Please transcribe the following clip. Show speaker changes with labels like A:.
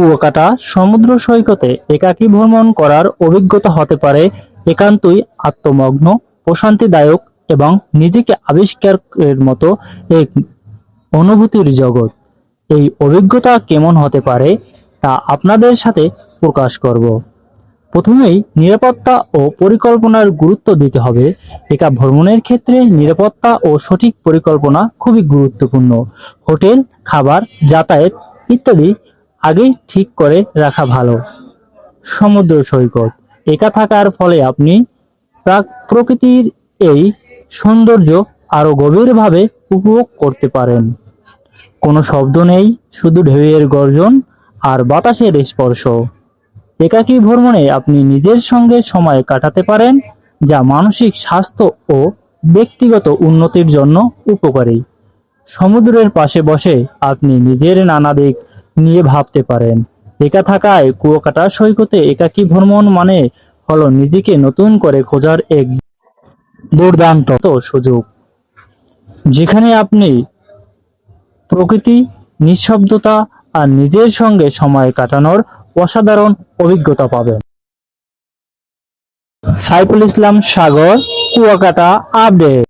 A: কুয়াকাটা সমুদ্র সৈকতে একাকী ভ্রমণ করার অভিজ্ঞতা হতে পারে একান্তই আত্মমগ্ন, প্রশান্তিদায়ক এবং নিজেকে আবিষ্কারের মতো এক অনুভূতির জগৎ। এই অভিজ্ঞতা কেমন হতে পারে তা আপনাদের সাথে প্রকাশ করব। প্রথমেই নিরাপত্তা ও পরিকল্পনার গুরুত্ব দিতে হবে। একা ভ্রমণের ক্ষেত্রে নিরাপত্তা ও সঠিক পরিকল্পনা খুবই গুরুত্বপূর্ণ। হোটেল, খাবার, যাতায়াত ইত্যাদি আগেই ঠিক করে রাখা ভালো। সমুদ্র সৈকত, একা থাকার ফলে আপনি প্রাক- প্রকৃতির এই সৌন্দর্য আরও গভীরভাবে উপভোগ করতে পারেন। কোনো শব্দ নেই, শুধু ঢেউয়ের গর্জন আর বাতাসের স্পর্শ। একাকী ভ্রমণে আপনি নিজের সঙ্গে সময় কাটাতে পারেন, যা মানসিক স্বাস্থ্য ও ব্যক্তিগত উন্নতির জন্য উপকারী। সমুদ্রের পাশে বসে আপনি নিজের নানা দিক নিয়ে ভাবতে পারেন। একা থাকায় কুয়াকাটা সৈকতে একাকী ভ্রমণ মানে হলো নিজেকে নতুন করে খোঁজার এক দুর্দান্ত সুযোগ। যেখানে আপনি প্রকৃতি, নিঃশব্দতা আর নিজের সঙ্গে সময় কাটানোর অসাধারণ অভিজ্ঞতা পাবেন। সাইফুল ইসলাম সাগর, কুয়াকাটা আপডেট।